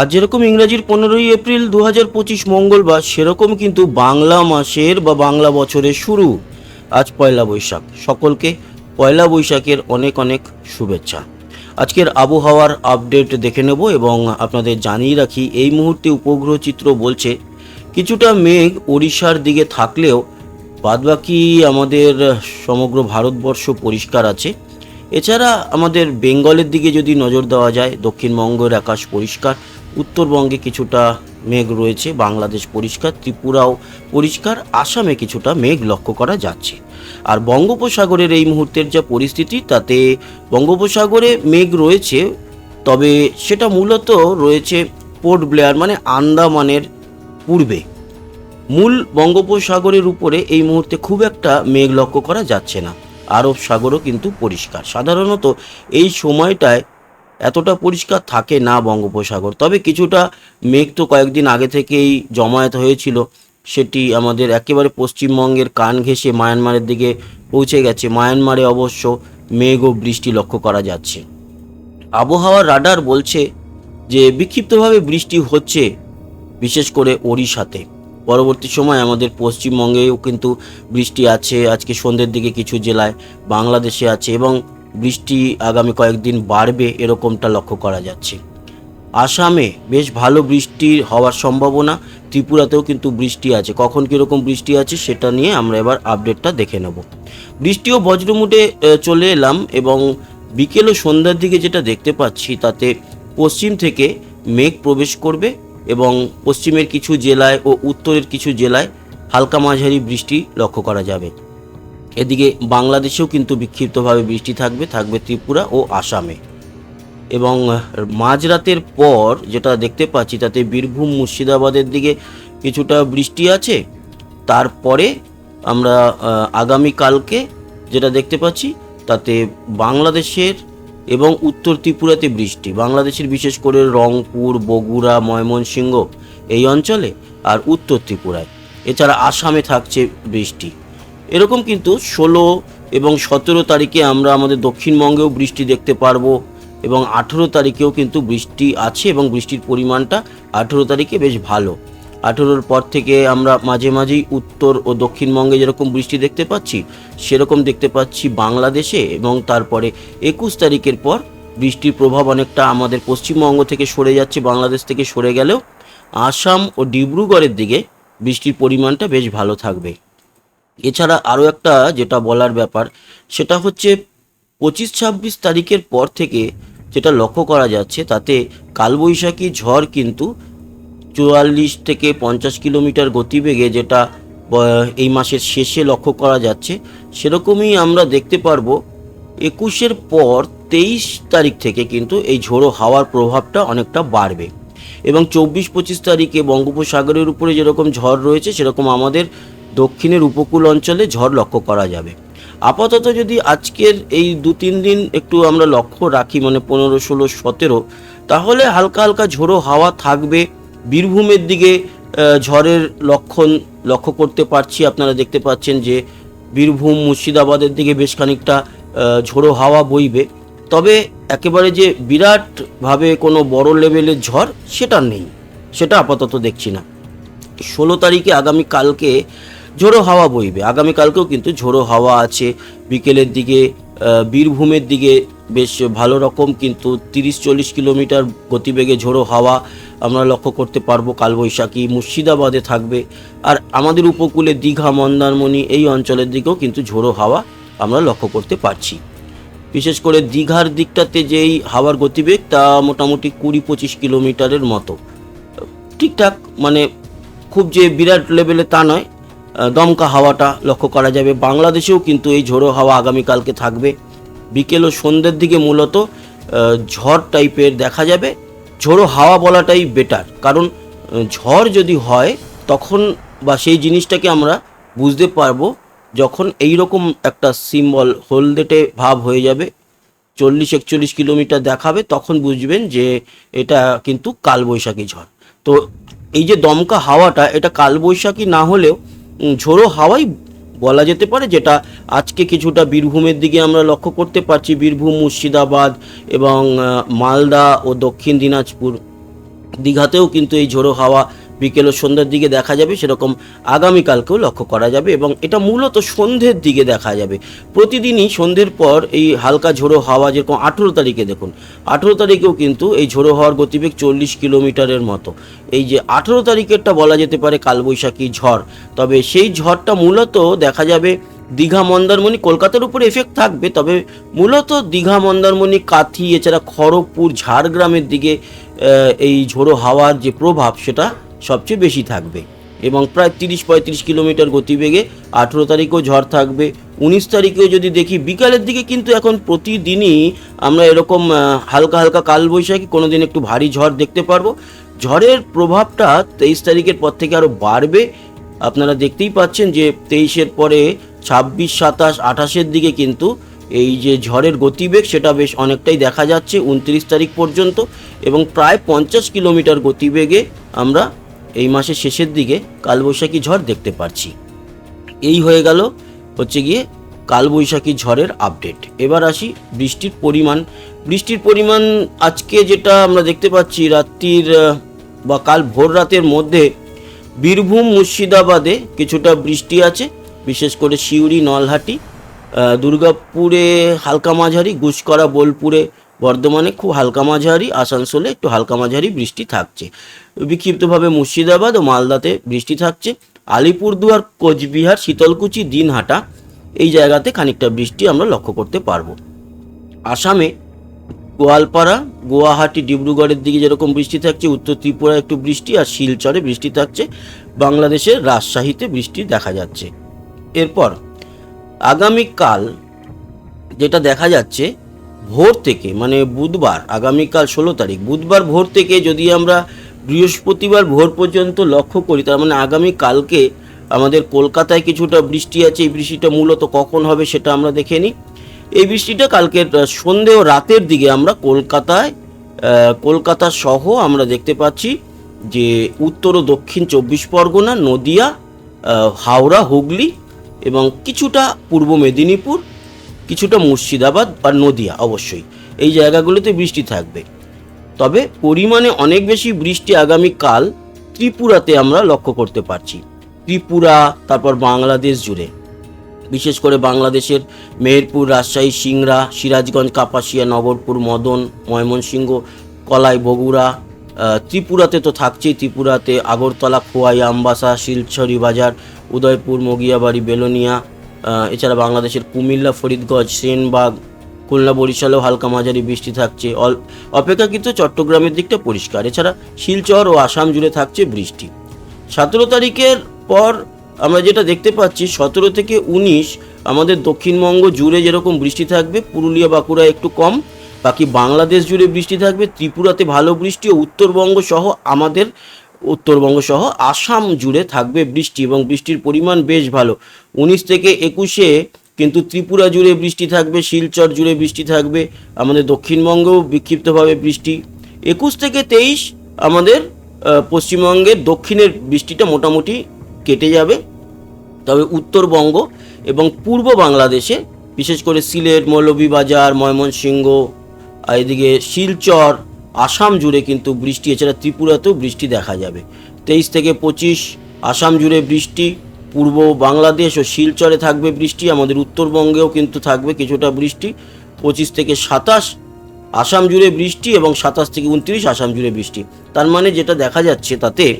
আজ যেরকম ইংরাজির পনেরোই এপ্রিল দু হাজার পঁচিশ মঙ্গলবার, সেরকম কিন্তু বাংলা মাসের বা বাংলা বছরের শুরু। আজ পয়লা বৈশাখ। সকলকে পয়লা বৈশাখের অনেক অনেক শুভেচ্ছা। আজকের আবহাওয়ার আপডেট দেখে নেব এবং আপনাদের জানিয়ে রাখি, এই মুহূর্তে উপগ্রহ চিত্র বলছে, কিছুটা মেঘ ওড়িশার দিকে থাকলেও বাদবাকি আমাদের সমগ্র ভারতবর্ষ পরিষ্কার আছে। এছাড়া আমাদের বেঙ্গলের দিকে যদি নজর দেওয়া যায়, দক্ষিণবঙ্গের আকাশ পরিষ্কার। উত্তরবঙ্গে কিছুটা মেঘ রয়েছে, বাংলাদেশ পরিষ্কার, ত্রিপুরাও পরিষ্কার, আসামে কিছুটা মেঘ লক্ষ্য করা যাচ্ছে। আর বঙ্গোপসাগরের এই মুহূর্তের যা পরিস্থিতি, তাতে বঙ্গোপসাগরে মেঘ রয়েছে, তবে সেটা মূলত রয়েছে পোর্ট ব্লেয়ার মানে আন্দামানের পূর্বে। মূল বঙ্গোপসাগরের উপরে এই মুহূর্তে খুব একটা মেঘ লক্ষ্য করা যাচ্ছে না। আরব সাগরও কিন্তু পরিষ্কার। সাধারণত এই সময়টায় এতটা পরিষ্কার থাকে না বঙ্গোপসাগর। তবে কিছুটা মেঘ তো কয়েকদিন আগে থেকেই জমায়েত হয়েছিল। সেটি আমাদের একেবারে পশ্চিমবঙ্গের কান ঘেঁষে মায়ানমারের দিকে পৌঁছে গেছে। মায়ানমারে অবশ্য মেঘ ও বৃষ্টি লক্ষ্য করা যাচ্ছে। আবহাওয়ার রাডার বলছে যে, বিক্ষিপ্তভাবে বৃষ্টি হচ্ছে, বিশেষ করে ওড়িশাতে। পরবর্তী সময় আমাদের পশ্চিমবঙ্গেও কিন্তু বৃষ্টি আছে। আজকে সন্ধ্যের দিকে কিছু জেলায় বাংলাদেশে আছে এবং বৃষ্টি আগামী কয়েকদিন বাড়বে এরকমটা লক্ষ্য করা যাচ্ছে। আসামে বেশ ভালো বৃষ্টি হওয়ার সম্ভাবনা, ত্রিপুরাতেও কিন্তু বৃষ্টি আছে। কখন কীরকম বৃষ্টি আছে সেটা নিয়ে আমরা এবার আপডেটটা দেখে নেব। বৃষ্টি ও বজ্রমুটে চলে এলাম এবং বিকেল ও সন্ধ্যার দিকে যেটা দেখতে পাচ্ছি তাতে পশ্চিম থেকে মেঘ প্রবেশ করবে এবং পশ্চিমের কিছু জেলায় ও উত্তরের কিছু জেলায় হালকা মাঝারি বৃষ্টি লক্ষ্য করা যাবে। এদিকে বাংলাদেশেও কিন্তু বিক্ষিপ্তভাবে বৃষ্টি থাকবে থাকবে ত্রিপুরা ও আসামে। এবং মাঝরাতের পর যেটা দেখতে পাচ্ছি তাতে বীরভূম মুর্শিদাবাদের দিকে কিছুটা বৃষ্টি আছে। তারপরে আমরা আহ, আগামীকালকে যেটা দেখতে পাচ্ছি তাতে বাংলাদেশের এবং উত্তর ত্রিপুরাতে বৃষ্টি। বাংলাদেশের বিশেষ করে রংপুর বগুড়া ময়মনসিংহ এই অঞ্চলে আর উত্তর ত্রিপুরায়। এছাড়া আসামে থাকছে বৃষ্টি। এরকম কিন্তু ষোলো এবং সতেরো তারিখে আমরা আমাদের দক্ষিণবঙ্গেও বৃষ্টি দেখতে পারব এবং আঠেরো তারিখেও কিন্তু বৃষ্টি আছে এবং বৃষ্টির পরিমাণটা আঠেরো তারিখে বেশ ভালো। আঠেরোর পর থেকে আমরা মাঝে মাঝেই উত্তর ও দক্ষিণবঙ্গে যেরকম বৃষ্টি দেখতে পাচ্ছি, সেরকম দেখতে পাচ্ছি বাংলাদেশে এবং তারপরে একুশ তারিখের পর বৃষ্টির প্রভাব অনেকটা আমাদের পশ্চিমবঙ্গ থেকে সরে যাচ্ছে, বাংলাদেশ থেকে সরে গেলেও আসাম ও ডিব্রুগড়ের দিকে বৃষ্টির পরিমাণটা বেশ ভালো থাকবে। এছাড়া আরও একটা যেটা বলার ব্যাপার, সেটা হচ্ছে পঁচিশ ছাব্বিশ তারিখের পর থেকে যেটা লক্ষ্য করা যাচ্ছে, তাতে কালবৈশাখী ঝড় কিন্তু চুয়াল্লিশ থেকে পঞ্চাশ কিলোমিটার গতিবেগে যেটা এই মাসের শেষে লক্ষ্য করা যাচ্ছে, সেরকমই আমরা দেখতে পারব একুশের পর তেইশ তারিখ থেকে কিন্তু এই ঝোড়ো হাওয়ার প্রভাবটা অনেকটা বাড়বে। এবং চব্বিশ পঁচিশ তারিখে বঙ্গোপসাগরের উপরে যেরকম ঝড় রয়েছে, সেরকম আমাদের দক্ষিণের উপকূল অঞ্চলে ঝড় লক্ষ্য করা যাবে। আপাতত যদি আজকের এই দু তিন দিন একটু আমরা লক্ষ্য রাখি মানে পনেরো, ষোলো, সতেরো, তাহলে হালকা হালকা ঝোড়ো হাওয়া থাকবে। বীরভূমের দিকে ঝড়ের লক্ষণ লক্ষ্য করতে পারছি। আপনারা দেখতে পাচ্ছেন যে বীরভূম, মুর্শিদাবাদের দিকে বেশ খানিকটা ঝোড়ো হাওয়া বইবে। তবে একেবারে যে বিরাটভাবে কোনো বড় লেভেলের ঝড়, সেটা নেই। সেটা আপাতত দেখছি না। ষোলো তারিখে আগামী কালকে ঝোড়ো হাওয়া বইবে। আগামীকালকেও কিন্তু ঝোড়ো হাওয়া আছে। বিকেলের দিকে বীরভূমের দিকে বেশ ভালো রকম কিন্তু তিরিশ চল্লিশ কিলোমিটার গতিবেগে ঝোড়ো হাওয়া আমরা লক্ষ্য করতে পারব কালবৈশাখী। মুর্শিদাবাদে থাকবে। আর আমাদের উপকূলে দীঘা, মন্দারমণি এই অঞ্চলের দিকেও কিন্তু ঝোড়ো হাওয়া আমরা লক্ষ্য করতে পারছি। বিশেষ করে দীঘার দিকটাতে যেই হাওয়ার গতিবেগ, তা মোটামুটি কুড়ি পঁচিশ কিলোমিটারের মতো। ঠিকঠাক মানে খুব যে বিরাট লেভেলে তা নয়। দমকা হাওয়াটা লক্ষ্য করা যাবে। বাংলাদেশেও কিন্তু এই ঝোড়ো হাওয়া আগামীকালকে থাকবে। বিকেল ও সন্ধ্যের দিকে মূলত ঝড় টাইপের দেখা যাবে। ঝোড়ো হাওয়া বলাটাই বেটার কারণ ঝড় যদি হয়, তখন বা সেই জিনিসটাকে আমরা বুঝতে পারব যখন এই রকম একটা সিম্বল হলদেটে ভাব হয়ে যাবে। চল্লিশ, একচল্লিশ কিলোমিটার দেখাবে, তখন বুঝবেন যে এটা কিন্তু কালবৈশাখী ঝড়। তো এই যে দমকা হাওয়াটা, এটা কালবৈশাখী না হলেও ঝোড়ো হাওয়াই বলা যেতে পারে, যেটা আজকে কিছুটা বীরভূমের দিকে আমরা লক্ষ্য করতে পারছি। বীরভূম, মুর্শিদাবাদ এবং মালদা ও দক্ষিণ দিনাজপুর দীঘাতেও কিন্তু এই ঝোড়ো হাওয়া বিকেল ও সন্ধ্যার দিকে দেখা যাবে, সেরকম আগামীকালকেও লক্ষ্য করা যাবে এবং এটা মূলত সন্ধ্যের দিকে দেখা যাবে। প্রতিদিনই সন্ধ্যের পর এই হালকা ঝোড়ো হাওয়া যেরকম আঠেরো তারিখে দেখুন, আঠেরো তারিখেও কিন্তু এই ঝোড়ো হাওয়ার গতিবেগ চল্লিশ কিলোমিটারের মতো। এই যে আঠেরো তারিখেরটা বলা যেতে পারে কালবৈশাখী ঝড়, তবে সেই ঝড়টা মূলত দেখা যাবে দীঘা মন্দারমণি, কলকাতার উপর এফেক্ট থাকবে, তবে মূলত দীঘা মন্দারমণি, কাথি, এছাড়া খড়গপুর, ঝাড়গ্রামের দিকে এই ঝোড়ো হাওয়ার যে প্রভাব, সেটা সবচেয়ে বেশি থাকবে এবং প্রায় তিরিশ পঁয়ত্রিশ কিলোমিটার গতিবেগে আঠেরো তারিখেও ঝড় থাকবে, উনিশ তারিখেও যদি দেখি, বিকালের দিকে কিন্তু এখন প্রতিদিনই আমরা এরকম হালকা হালকা কালবৈশাখী কোনো দিন একটু ভারী ঝড় দেখতে পারব। ঝড়ের প্রভাবটা তেইশ তারিখের পর থেকে আরও বাড়বে। আপনারা দেখতেই পাচ্ছেন যে তেইশের পরে ছাব্বিশ, সাতাশ, আঠাশের দিকে কিন্তু এই যে ঝড়ের গতিবেগ, সেটা বেশ অনেকটাই দেখা যাচ্ছে উনত্রিশ তারিখ পর্যন্ত এবং প্রায় পঞ্চাশ কিলোমিটার গতিবেগে আমরা এই মাসের শেষের দিকে কালবৈশাখী ঝড় দেখতে পাচ্ছি এই হয়ে গেল হচ্ছে গিয়ে কালবৈশাখী ঝড়ের আপডেট। এবার আসি বৃষ্টির পরিমাণ। বৃষ্টির পরিমাণ আজকে যেটা আমরা দেখতে পাচ্ছি, রাত্রির বা কাল ভোর রাতের মধ্যে বীরভূম, মুর্শিদাবাদে কিছুটা বৃষ্টি আছে। বিশেষ করে সিউড়ি, নলহাটি দুর্গাপুরে, হালকা মাঝারি গুসকরা বোলপুরে বর্ধমানে খুব হালকা মাঝারি, আসানসোলে একটু হালকা মাঝারি বৃষ্টি থাকছে। বিক্ষিপ্তভাবে মুর্শিদাবাদ ও মালদাতে বৃষ্টি থাকছে। আলিপুরদুয়ার, কোচবিহার, শীতলকুচি, দিনহাটা এই জায়গাতে খানিকটা বৃষ্টি আমরা লক্ষ্য করতে পারব। আসামে গোয়ালপাড়া, গুয়াহাটি, ডিব্রুগড়ের দিকে যেরকম বৃষ্টি থাকছে, উত্তর ত্রিপুরা একটু বৃষ্টি আর শিলচরে বৃষ্টি থাকছে। বাংলাদেশের রাজশাহীতে বৃষ্টি দেখা যাচ্ছে। এরপর আগামীকাল যেটা দেখা যাচ্ছে ভোর থেকে মানে বুধবার আগামীকাল ষোলো তারিখ বুধবার ভোর থেকে যদি আমরা বৃহস্পতিবার ভোর পর্যন্ত লক্ষ্য করি তার মানে আগামী কালকে আমাদের কলকাতায় কিছুটা বৃষ্টি আছে এই বৃষ্টিটা মূলত কখন হবে সেটা আমরা দেখে নিই। এই বৃষ্টিটা কালকের আহ, সন্ধে ও রাতের দিকে আমরা কলকাতায় কলকাতা সহ আমরা দেখতে পাচ্ছি যে উত্তর ও দক্ষিণ চব্বিশ পরগনা নদিয়া হাওড়া হুগলি এবং কিছুটা পূর্ব মেদিনীপুর কিছুটা মুর্শিদাবাদ আর নদিয়া অবশ্যই। এই জায়গাগুলোতে বৃষ্টি থাকবে। তবে পরিমাণে অনেক বেশি বৃষ্টি আগামীকাল ত্রিপুরাতে আমরা লক্ষ্য করতে পারছি। ত্রিপুরা, তারপর বাংলাদেশ জুড়ে। বিশেষ করে বাংলাদেশের মেহেরপুর, রাজশাহী, সিংড়া, সিরাজগঞ্জ, কাপাসিয়া, নগরপুর, মদন, ময়মনসিংহ, কলাই, বগুড়া ত্রিপুরাতে তো থাকছেই ত্রিপুরাতে। আগরতলা, খোয়াই, আমবাসা, শিলছড়ি বাজার, উদয়পুর, মগিয়াবাড়ি, বেলোনিয়া এছাড়া বাংলাদেশের কুমিল্লা, ফরিদগঞ্জ, সেনবাগ, খুলনা বরিশালেও হালকা মাঝারি বৃষ্টি থাকছে। অপেক্ষাকৃত চট্টগ্রামের দিকটা পরিষ্কার। এছাড়া শিলচর ও আসাম জুড়ে থাকছে বৃষ্টি। সতেরো তারিখের পর আমরা যেটা দেখতে পাচ্ছি, সতেরো থেকে উনিশ আমাদের দক্ষিণবঙ্গ জুড়ে যেরকম বৃষ্টি থাকবে, পুরুলিয়া, বাঁকুড়া একটু কম, বাকি বাংলাদেশ জুড়ে বৃষ্টি থাকবে, ত্রিপুরাতে ভালো বৃষ্টি ও উত্তরবঙ্গ সহ আমাদের উত্তরবঙ্গ সহ আসাম জুড়ে থাকবে বৃষ্টি এবং বৃষ্টির পরিমাণ বেশ ভালো। উনিশ থেকে একুশে কিন্তু ত্রিপুরা জুড়ে বৃষ্টি থাকবে, শিলচর জুড়ে বৃষ্টি থাকবে, আমাদের দক্ষিণবঙ্গেও বিক্ষিপ্তভাবে বৃষ্টি। একুশ থেকে তেইশ আমাদের পশ্চিমবঙ্গের দক্ষিণের বৃষ্টিটা মোটামুটি কেটে যাবে। তবে উত্তরবঙ্গ এবং পূর্ব বাংলাদেশে, বিশেষ করে সিলেট, মৌলভীবাজার, ময়মনসিংহ এদিকে শিলচর আসাম জুড়ে কিন্তু বৃষ্টি, এছাড়া ত্রিপুরাতেও বৃষ্টি দেখা যাবে। তেইশ থেকে পঁচিশ, আসাম জুড়ে বৃষ্টি, পূর্ব বাংলাদেশ ও শিলচরে থাকবে বৃষ্টি, আমাদের উত্তরবঙ্গেও কিন্তু থাকবে কিছুটা বৃষ্টি। পঁচিশ থেকে সাতাশ, আসাম জুড়ে বৃষ্টি এবং সাতাশ থেকে উনত্রিশ, আসাম জুড়ে বৃষ্টি। তার মানে যেটা দেখা যাচ্ছে তাতে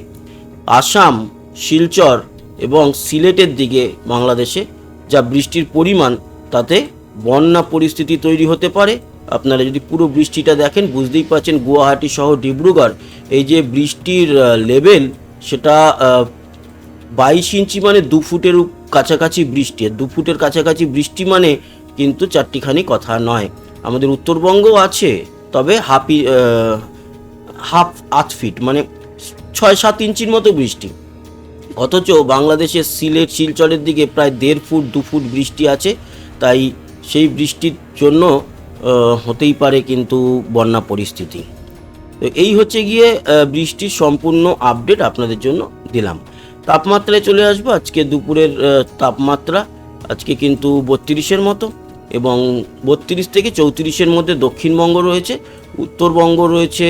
আসাম, শিলচর এবং সিলেটের দিকে বাংলাদেশে যা বৃষ্টির পরিমাণ, তাতে বন্যা পরিস্থিতি তৈরি হতে পারে। আপনারা যদি পুরো বৃষ্টিটা দেখেন, বুঝতেই পারছেন গুয়াহাটি সহ ডিব্রুগড়, এই যে বৃষ্টির লেভেল সেটা বাইশ ইঞ্চি মানে দু ফুটের কাছাকাছি বৃষ্টি। দু ফুটের কাছাকাছি বৃষ্টি মানে কিন্তু চারটিখানি কথা নয়। আমাদের উত্তরবঙ্গও আছে, তবে হাফি হাফ আট ফিট মানে ছয় সাত ইঞ্চির মতো বৃষ্টি। অথচ বাংলাদেশের সিলেট, শিলচরের দিকে প্রায় দেড় ফুট, দু ফুট বৃষ্টি আছে, তাই সেই বৃষ্টির জন্য হতেই পারে কিন্তু বন্যা পরিস্থিতি। তো এই হচ্ছে গিয়ে বৃষ্টির সম্পূর্ণ আপডেট আপনাদের জন্য দিলাম। তাপমাত্রায় চলে আসব, আজকে দুপুরের তাপমাত্রা আজকে কিন্তু বত্রিশের মতো এবং বত্রিশ থেকে চৌত্রিশের মধ্যে দক্ষিণবঙ্গ রয়েছে, উত্তরবঙ্গ রয়েছে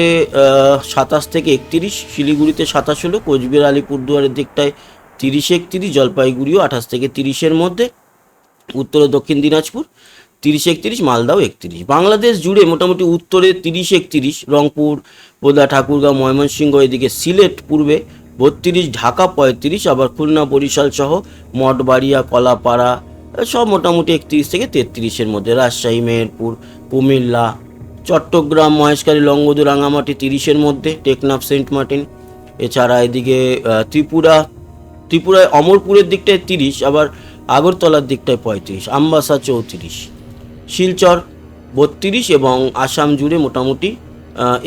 সাতাশ থেকে একত্রিশ, শিলিগুড়িতে সাতাশ হলো, কোচবিহার, আলিপুরদুয়ারের দিকটায় তিরিশ একত্রিশ, জলপাইগুড়িও আঠাশ থেকে তিরিশের মধ্যে, উত্তর ও দক্ষিণ দিনাজপুর তিরিশ একত্রিশ, মালদাও একত্রিশ। বাংলাদেশ জুড়ে মোটামুটি উত্তরে তিরিশ একত্রিশ, রংপুর, বোদা, ঠাকুরগাঁও, ময়মনসিংহ, এদিকে সিলেট পূর্বে বত্রিশ, ঢাকা পঁয়ত্রিশ, আবার খুলনা বরিশাল সহ মঠবাড়িয়া, কলাপাড়া, সব মোটামুটি একত্রিশ থেকে তেত্রিশের মধ্যে। রাজশাহী, মেহেরপুর, কুমিল্লা, চট্টগ্রাম, মহেশখালী লঙ্গদু রাঙামাটি তিরিশের মধ্যে, টেকনাফ, সেন্ট মার্টিন। এছাড়া এদিকে ত্রিপুরা, ত্রিপুরায় অমরপুরের দিকটায় তিরিশ, আবার আগরতলার দিকটায় পঁয়ত্রিশ, আমবাসা চৌত্রিশ। শিলচর বত্রিশ এবং আসাম জুড়ে মোটামুটি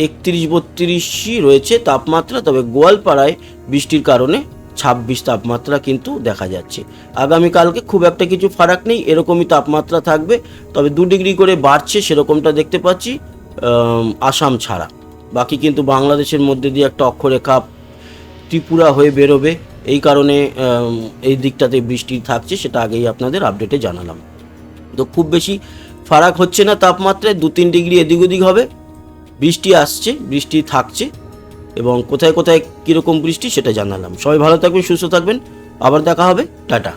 একত্রিশ বত্রিশই রয়েছে তাপমাত্রা, তবে গোয়ালপাড়ায় বৃষ্টির কারণে ছাব্বিশ তাপমাত্রা কিন্তু দেখা যাচ্ছে। আগামীকালকে খুব একটা কিছু ফারাক নেই, এরকমই তাপমাত্রা থাকবে, তবে দু ডিগ্রি করে বাড়ছে সেরকমটা দেখতে পাচ্ছি আসাম ছাড়া। বাকি কিন্তু বাংলাদেশের মধ্যে দিয়ে একটা অক্ষরেখা ত্রিপুরা হয়ে বেরোবে, এই কারণে এই দিকটাতে বৃষ্টি থাকছে, সেটা আগেই আপনাদের আপডেটে জানালাম। তো খুব বেশি ফারাক হচ্ছে না তাপমাত্রায়, দু তিন ডিগ্রি এদিক ওদিক হবে। বৃষ্টি আসছে, বৃষ্টি থাকছে এবং কোথায় কোথায় কীরকম বৃষ্টি সেটা জানালাম। সবাই ভালো থাকবেন, সুস্থ থাকবেন। আবার দেখা হবে। টাটা।